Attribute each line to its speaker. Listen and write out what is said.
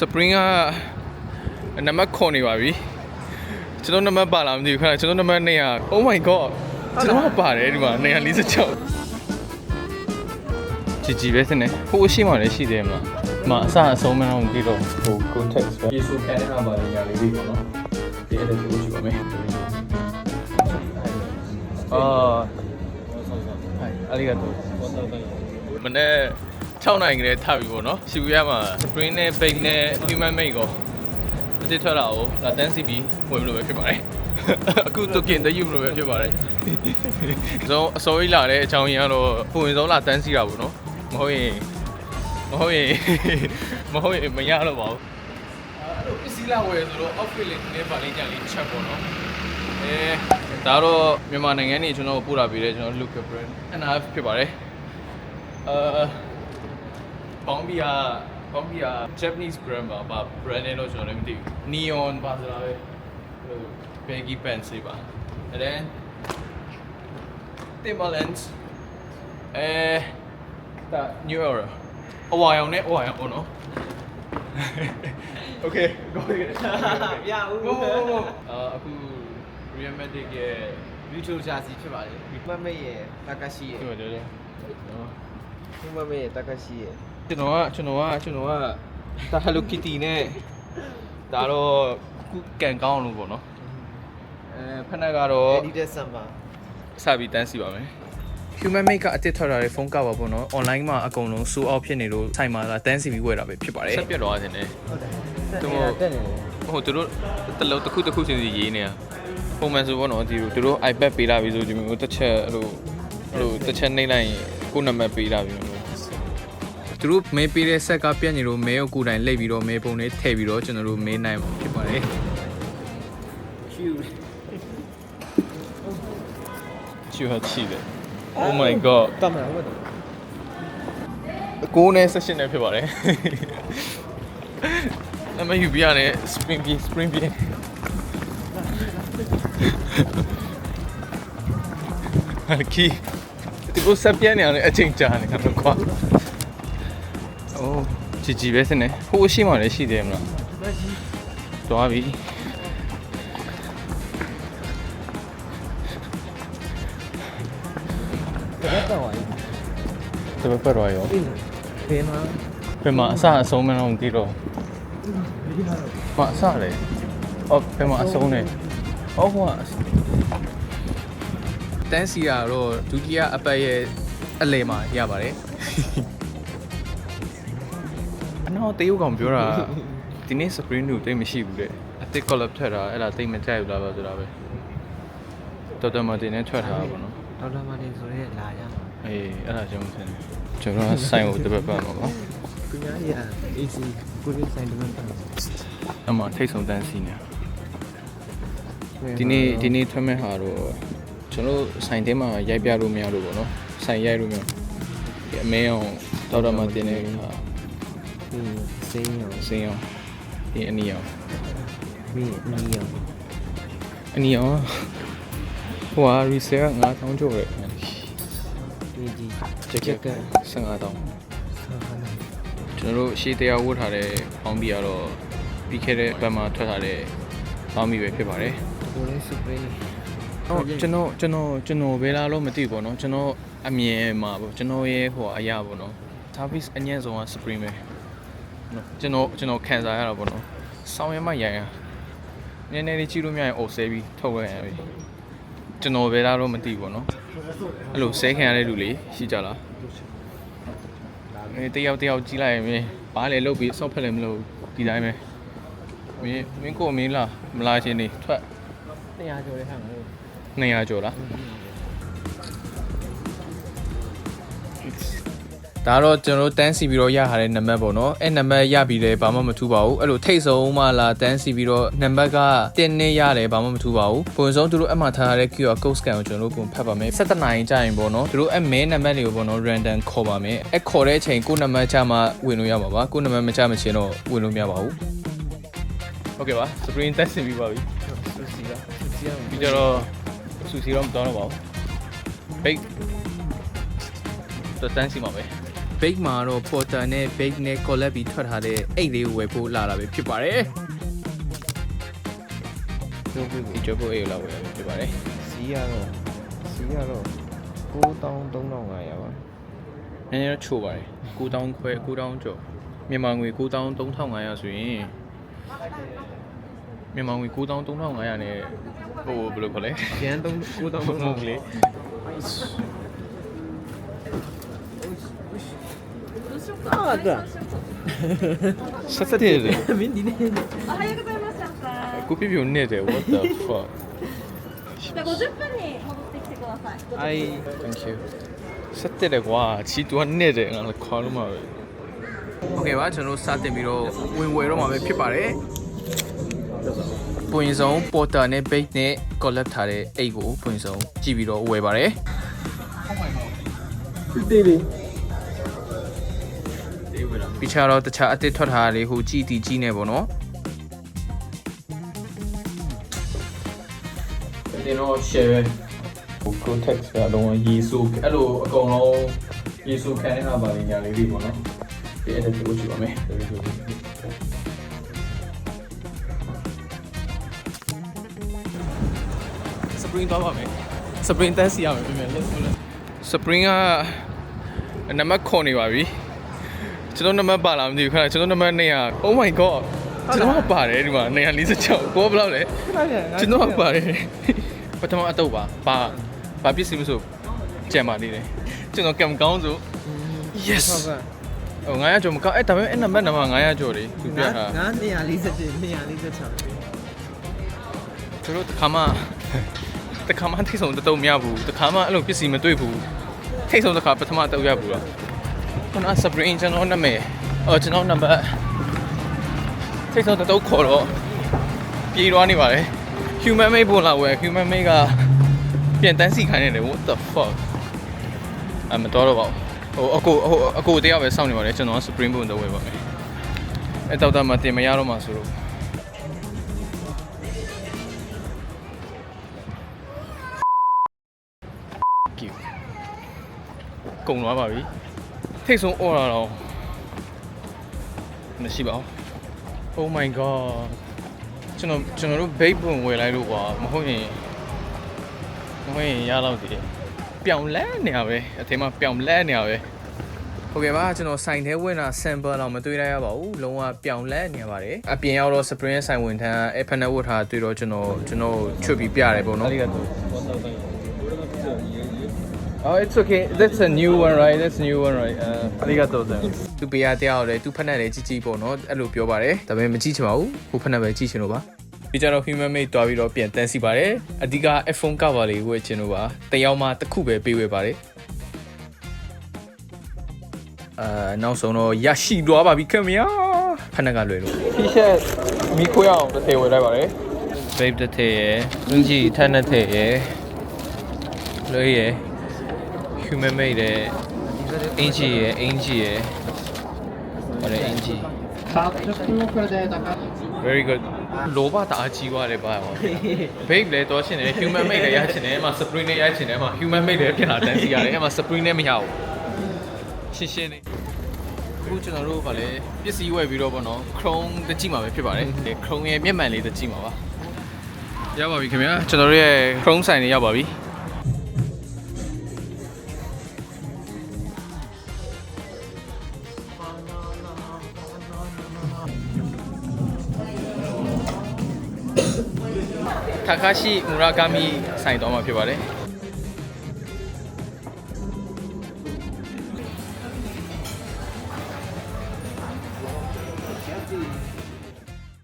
Speaker 1: Spring ကနံပါတ်ခွန်နေပါပြီကျွန်တော်နံပါတ်ပါလားမသိဘူးခဏကျွန်တော်နံပါတ်200 Oh my god ကျွန်တော်ပါတယ်ဒီမှာ246ကြည်ကြည်ပဲစနေဟိုရှိမှလည်းရှိသေးမလားမအစအဆုံးမအောင်ပြီးတော့ဟို context ပဲ Yesu ခံရမှာလည်းညာလေးလေးပေါ့နော်ဒီအဲ့ဒါကိုကြည့်ပါမယ်အာありがとうမနေ့ 6နိုင်ကလေးထပ်ပြီပေါ့နော်ရှူရမှာ spring နဲ့ bake နဲ့ human made ကိုအစ်ထွက်လာကိုလာတန်းစီပြီးဝင်လို့ပဲဖြစ်ပါတယ်အခုတုတ်ကင်တယူလို့ပဲဖြစ်ပါတယ်အဆုံးအစိုးရလာတဲ့အကြောင်းရင်းကတော့ပုံရင်ဆုံးလာတန်းစီတာပေါ့နော်မဟုတ်ရင်မဟုတ်ရင်မဟုတ်ရင်မရတော့ပါဘူးအဲ့လိုပစ္စည်းလာဝယ်ဆိုတော့ outfit လေးနည်းပါလေးကြလေးချက်ပေါ့နော်အဲဒါတော့မြန်မာနိုင်ငံနေကျွန်တော်ပို့လာပေးတယ်ကျွန်တော် local brand NF ဖြစ်ပါတယ်အာ ပေါင်းဘီယာပေါင်းဘီယာ Japanese brand ပါဘာ brand နဲ့တော့ကျွန်တော်လည်းမသိဘူး neon ပါဆိုတာပဲဟို baggy pants တွေပါ and then Timberlands အဲဒါ New Era အဝါရောင်နဲ့အဝါရောင်ပေါ့နော် Okay go ahead
Speaker 2: ရဦး
Speaker 1: go go go အာအခု Real Magic ရဲ့
Speaker 2: မြူချူဂျာစီဖြစ်ပါလေမမေရဲ့တကာရှိရဲ့
Speaker 1: ဒီမှာတယ်နော်
Speaker 2: မမေရဲ့တကာရှိရဲ့
Speaker 1: ကျွန်တော်ကကျွန်တော်ကကျွန်တော်ကဒါ Hello Kitty နဲ့ဒါတော့ခုကန်ကောင်းလို့ပေါ့နော်အဲဖက်နက်ကတော့
Speaker 2: Edited Summer
Speaker 1: စပြီးတန်းစီပါမယ် Human Make ကအတစ်ထွက်လာတဲ့ဖုန်းကပါပေါ့နော် online မှာအကုန်လုံး show off ဖြစ်နေလို့ဆိုင်မှာလာတန်းစီပြီးဝယ်တာပဲဖြစ်ပါတယ်ဆက်ပြတ်သွားတယ်နဲ့
Speaker 2: ဟုတ်တယ်
Speaker 1: သူတို့
Speaker 2: တက်နေတယ်
Speaker 1: ဟိုသူတို့တလုံးတစ်ခုတစ်ခုစီစီရေးနေတာပုံမှန်ဆိုပေါ့နော်ဒီသူတို့ iPad ပေးလာပြီဆိုဒီမျိုးတစ်ချက်အဲ့လိုအဲ့လိုတစ်ချက်နှိမ့်လိုက်ရင် ကိုယ်နံပါတ်ပေးလာပြီလို့သူတို့မဲပေးတဲ့ဆက်ကပြက်နေလို့မဲကိုကိုယ်တိုင်လိပ်ပြီးတော့မဲပုံလေးထည့်ပြီးတော့ကျွန်တော်တို့မဲနိုင်မှာဖြစ်ပါတယ်
Speaker 2: cute
Speaker 1: ချူဟာချီတယ် Oh my god
Speaker 2: တမန်ဟုတ်တယ်
Speaker 1: အကိုးနဲ့ session နဲ့ဖြစ်ပါတယ်နမယူပြရတယ် spring ပြေ spring ပြေဟာကီ ဒီကိုစပြနေရတယ်အချိန်ကြာနေတော့ကွာအိုးကြည်ကြည်ပဲစနေဟိုရှိမှလည်းရှိသေးမလားသွားပြီ
Speaker 2: တကယ်တော့ဝိုင်း
Speaker 1: တပတ်ပတ်တော့ရော
Speaker 2: အင်းဖေးမှာ
Speaker 1: ဘယ်မှာအစအဆုံးမလို့မသိတော့
Speaker 2: ဒီမှာ
Speaker 1: ဘာအစလဲအော်ဘယ်မှာအဆုံးလဲဟုတ်ကွာ တန်းစီရတော့ဒုတိယအပတ်ရဲ့အလယ်မှာရပါတယ်အနောက်တရုတ်ကောင်ပြောတာဒီနေ့ screen တူတိတ်မရှိဘူးတဲ့အစ်စ် collab ထွက်တာအဲ့ဒါတိတ်မကြိုက်ဘူးလားပါဆိုတာပဲတော်တော်မတင်နဲ့ထွက်ထားတာပေါ့နော်
Speaker 2: ဒေါက်တာမာတင်ဆိုရဲလာရမှာ
Speaker 1: အေးအဲ့ဒါကြောင့်ဆင်းကျွန်တော်ကဆိုင်ကိုတပတ်ပတ်မှာပါ
Speaker 2: သူများရ AC ကိုရဆိုင်တမန်တန်
Speaker 1: အမှထိတ်ဆုံးတန်းစီနေဒီနေ့ဒီနေ့ထွက်မဲ့ဟာတော့ ကျွန်တော်ဆိုင်ထဲမှာရိုက်ပြလို့မရလို့ပေါ့နော်ဆိုင်ရိုက်လို့မရဒီအမဲအောင်တော်တော်မှတင်နေဟာ
Speaker 2: ဒီစိမ်းရော
Speaker 1: စင်းအောင်ဒီအနီအောင်
Speaker 2: မိနီရော
Speaker 1: အနီအောင်ဟိုဟာ resale က9000ကျော်တယ်
Speaker 2: ဒီဒီ
Speaker 1: jacket 15000ကျွန်တော်တို့ရှေးတရားဝတ်ထားတဲ့ပေါင်းဘီကတော့ပြီးခဲ့တဲ့ဘက်မှာထွက်ထားတဲ့ပေါင်းဘီပဲဖြစ်ပါတယ်
Speaker 2: ကိုလေးစပရင်း
Speaker 1: ဟုတ်ကျွန်တော်ကျွန်တော်ကျွန်တော်ဘယ်လာလို့မသိဘူးပေါ့နော်ကျွန်တော်အမြင်မှာပေါ့ကျွန်တော်ရဲ့ဟိုအရာပေါ့နော် service အညံ့ဆုံးက Supreme ပဲနော်ကျွန်တော်ကျွန်တော်ခံစားရတာပေါ့နော်ဆောင်းရမှရိုင်ရနည်းနည်းလေးကြည့်လို့မရရင်အိုဆဲပြီးထုတ်ရရပြီကျွန်တော်ဘယ်လာလို့မသိဘူးပေါ့နော်အဲ့လိုဆဲခံရတဲ့လူလေးရှိကြလားအဲတယောက်တယောက်ကြီးလိုက်ရင်မင်းဘာလဲလုတ်ပြီးဆော့ဖက်လည်းမလို့ဒီတိုင်းပဲမင်းမင်းကိုမင်းလားမလားချင်းနေထွက်
Speaker 2: တရားကျော်တဲ့ဟာငါတို့
Speaker 1: 200ကျော်လားဒါတော့ကျွန်တော်တို့တန်းစီပြီးတော့ရထားတဲ့နံပါတ်ပေါ့နော်အဲ့နံပါတ်ရပြီးတယ်ဘာမှမထူးပါဘူးအဲ့လိုထိတ်ဆုံးမှလာတန်းစီပြီးတော့နံပါတ်ကတင်းနဲ့ရတယ်ဘာမှမထူးပါဘူးပုံစံသူတို့အမှတ်ထားထားတဲ့ QR code scan ကိုကျွန်တော်တို့ပုံဖတ်ပါမယ်17နိုင်ကြာရင်ပေါ့နော်သူတို့အမဲနံပါတ်တွေကိုပေါ့နော် random ခေါ်ပါမယ်အဲ့ခေါ်တဲ့အချိန်ကိုနံပါတ်ချမှဝင်လို့ရမှာပါကိုနံပါတ်မချမချင်းတော့ဝင်လို့မရပါဘူးဟုတ်ကဲ့ပါ screen တက်ဆင်ပြီးပါပြီ
Speaker 2: စူစီကစူစီက
Speaker 1: ပြီးတော့ ဆူစီတော့မတောင်းတော့ပါဘူးဘိတ်တော့တန်းစီမှာပဲ bake မှာတော့ porter နဲ့ bake နဲ့ collab ပြီးထွက်ထားတဲ့အိတ်လေးကိုဝယ်ဖို့လာတာပဲဖြစ်ပါတယ်ကျိုးဖို့ကျိုးဖို့အိတ်ကိုလာဝယ်ရမှာဖြစ်ပါတယ်
Speaker 2: စီကတော့စီကတော့9300ပါ
Speaker 1: နည်းနည်းတော့ချို့ပါတယ်9000ခွဲ9000ကျော်မြန်မာငွေ9300ဆိုရင်
Speaker 3: မြန်မာငွေ9300နဲ့ဟိုဘယ်လိုခေါ်လဲရန်9300မဟုတ်လေ아 아까 샷셋 해야 돼 민 니네
Speaker 1: 꼬삐비 온네 돼 What the fuck
Speaker 3: 50분이
Speaker 2: 아이
Speaker 1: Thank you 샷대래 와 지도 왔네 돼 나는 과로 마을 โอเคပါကျွန်တော်စတင်ပြီးတော့ဝင်ဝယ်တော့မှာပဲဖြစ်ပါတယ် ပွင့်စုံပေါ်တာနဲ့ bait နဲ့ collab ထားတဲ့အိတ်ကိုပွင့်စုံကြည့်ပြီးတော့ဝယ်ပါတယ်
Speaker 2: တေးလေး
Speaker 1: ပြီးချာတော့တခြားအသစ်ထွက်ထားတာလေးဟိုကြည့်တီးကြည့်နေပေါ့နော်ဒီတော့ share ဟို context ကအလုံးရေစုအဲ့လိုအကုန်လုံးရေစုခံနေတာပါလိညာလေးတွေပေါ့နော်ဒီအဲ့ဒါကိုကြည့်ပါမယ် စပရင်တော့ပါမယ်စပရင်တန်းစီရမယ်ပြင်မယ် let's go စပရင်ကနံပါတ်ခွန်နေပါပြီကျွန်တော်နံပါတ်ပါလားမသိဘူးခဏကျွန်တော်နံပါတ်200 Oh my god ကျွန်တော်ကပါတယ်ဒီမှာ246ကိုဘယ်လောက်လဲ
Speaker 2: ခဏပြန်
Speaker 1: ကျွန်တော်ကပါတယ်ပထမအတုပ်ပါပါဘာပစ္စည်းမဆိုကြံပါသေးတယ်ကျွန်တော်ကံကောင်းဆို yes
Speaker 2: ဟုတ်ကဲ့
Speaker 1: ဟို900ကျော်မကောင်းအဲ့ဒါပေမဲ့အဲ့နံပါတ်နံပါတ်900ကျော်လေသူပြတာ
Speaker 2: ငါ247 246
Speaker 1: သူတို့တခါမှ တခါမှထိတ်ဆုံးတတုံမရဘူးတခါမှအဲ့လိုပစ္စည်းမတွေ့ဘူးထိတ်ဆုံးတစ်ခါပထမတုံရဘူးလားခုန Spring ကျွန်တော်နာမည်အော်ကျွန်တော်နံပါတ်ထိတ်ဆုံးတတုံခေါ်တော့ပြေးသွားနေပါလေ human made ပေါ်လာဝယ် human made ကပြန်တန်းစီခိုင်းနေတယ် what the fuck အမတော်တော့ပါဘူးဟိုအကိုဟိုအကိုတရားပဲစောင့်နေပါလေကျွန်တော် Spring ဘုံတော့ဝယ်ပါမယ်အဲ့တော့တမတင်မရတော့မှဆိုတော့ ကုံသွားပါပြီထိတ်ဆုံးអော်လာတော့မရှိပါဘူး Oh my god ကျွန်တော်ကျွန်တော်တို့ bait ပုံဝယ်လိုက်လို့ကွာမဟုတ်ရင်မဟုတ်ရင်ရတော့တယ်ပြောင်လဲနေရပဲအထင်မှာပြောင်လဲနေရပဲဟုတ်ကဲ့ပါကျွန်တော်ဆိုင်ထဲဝင်တာ sample တော့မတွေ့ရရပါဘူးလုံးဝပြောင်လဲနေရပါတယ်အပြင်ရောက်တော့ spring ဆိုင်ဝင်ထမ်းအဲ့ဖက်နဲ့ဝတ်ထားတွေ့တော့ကျွန်တော်ကျွန်တော်ချွတ်ပြီးပြရတယ်ပေါ့နော် Oh, it's okay. That's a new one, right? That's a new one, right? Uh, အလီဂါတိုဆန်သူပေးရတယောက်လေသူဖက်နဲ့လေជីជីပေါ့နော်အဲ့လိုပြောပါတယ်ဒါပေမဲ့မជីချင်ပါဘူးကိုဖက်နဲ့ပဲជីချင်လို့ပါဒီကြတော့ human mate တွားပြီးတော့ပြန်တန်းစီပါတယ်အဓိက iPhone cover လေးကိုဝယ်ချင်လို့ပါတယောက်မှတစ်ခုပဲပေးဝယ်ပါတယ်အာနောက်ဆုံးတော့ရရှိသွားပါပြီခင်ဗျာဖက်နဲ့ကလွယ်လို့ T-shirt မိခွေးအောင်တစ်ထည်ဝယ်လိုက်ပါတယ် vape တစ်ထည်ရယ်လူကြီးထက်နှစ်ထည်ရယ်လွယ်ရယ် human made တဲ့အင်ဂျီရယ်အင်ဂျီရယ်ဟောတယ်အင်ဂျီ very good လောဘတအားကြီးသွားတယ်ပါဟော babe လည်းတော့ရှင်တယ် human made လည်းရချင်တယ်အမ spring လည်းရချင်တယ်အမ human made လည်းပြန်လာတန်းစီရတယ်အမ spring လည်းမရဘူးရှင်းရှင်းလေးအခုကျွန်တော်တို့ကလည်းပစ္စည်းဝယ်ပြီးတော့ဗောနော် Chrome တကြည့်မှာပဲဖြစ်ပါတယ် Chrome ရဲ့မျက်မှန်လေးတကြည့်မှာပါရပါပြီခင်ဗျာကျွန်တော်တို့ရဲ့ Chrome ဆိုင်လေးရောက်ပါပြီ Takashi Murakami ဆိုင်သွားမှာဖြစ်ပါတယ်